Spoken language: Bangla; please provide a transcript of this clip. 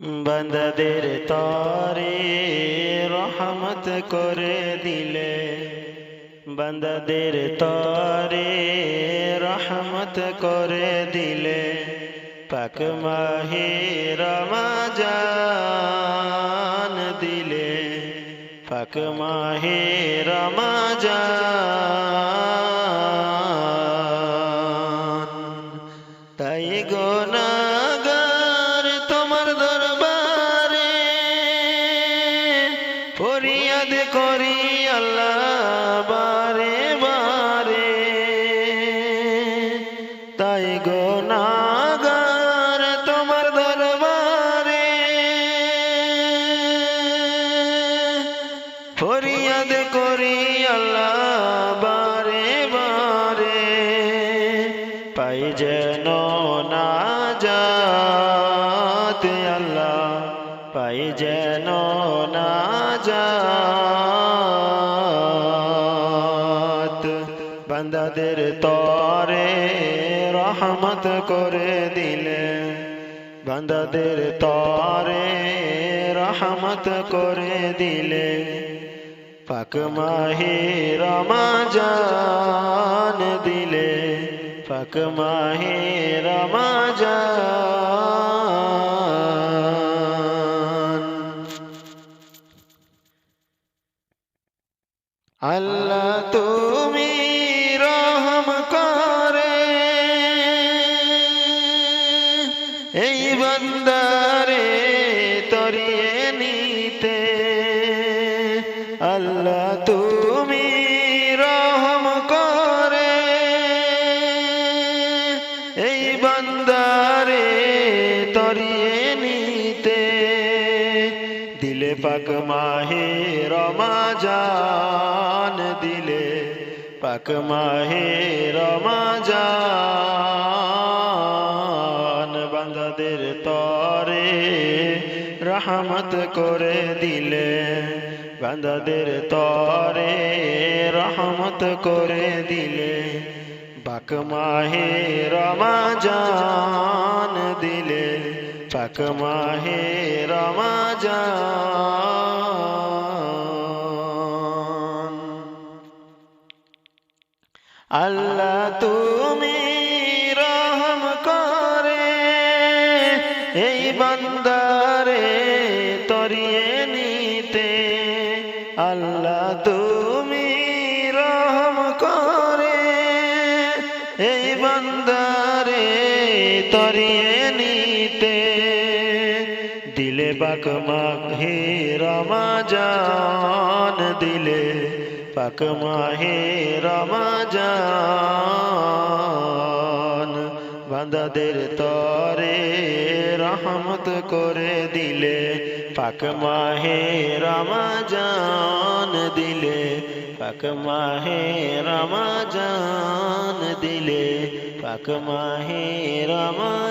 বান্দাদের তরে রহমত করে দিলে। বান্দাদের তরে রহমত করে দিলে। পাক মাহে রমাজান দিলে। পাক মাহে রমাজান। তাই গোনাগার ফরিয়াদ করি আল্লাহ বারে বারে। তাই গোনাগার তোমার দরবারে। ফরিয়াদ করি আল্লাহ বারে বারে। পাই যেন না যাতে আল্লাহ, পাই যেন বান্দাদের তরে রহমত করে দিলে। বান্দাদের তরে রহমত করে দিলে। পাক মাহে রমাজান দিলে। পাক মাহে রমাজান। আল্লাহ তুমি বন্দারে তরিয়ে নিতে। আল্লাহ, তুমি রহম করে। এই বন্দারে তরিয়ে নিতে। দিলে পাক মাহে রমাজান, দিলে পাক মাহে রমাজান। বান্দাদের তরে রহমত করে দিলে। বান্দাদের তরে রহমত করে দিলে। পাক মাহে রমাজান দিলে। পাক মাহে রমাজান। আল্লাহ তুমি এই বান্দারে তরিয়ে নিতে। আল্লাহ তুমি রহম করে। এই বান্দারে তরিয়ে নিতে। দিলে বাক মাহে রমাজান, দিলে পাক মাহে রমাজান। বান্দাদের তরে রহমত করে দিলে পাক মাহে রমাজান দিলে পাক মাহে রমাজান দিলে পাক মাহে রমাজান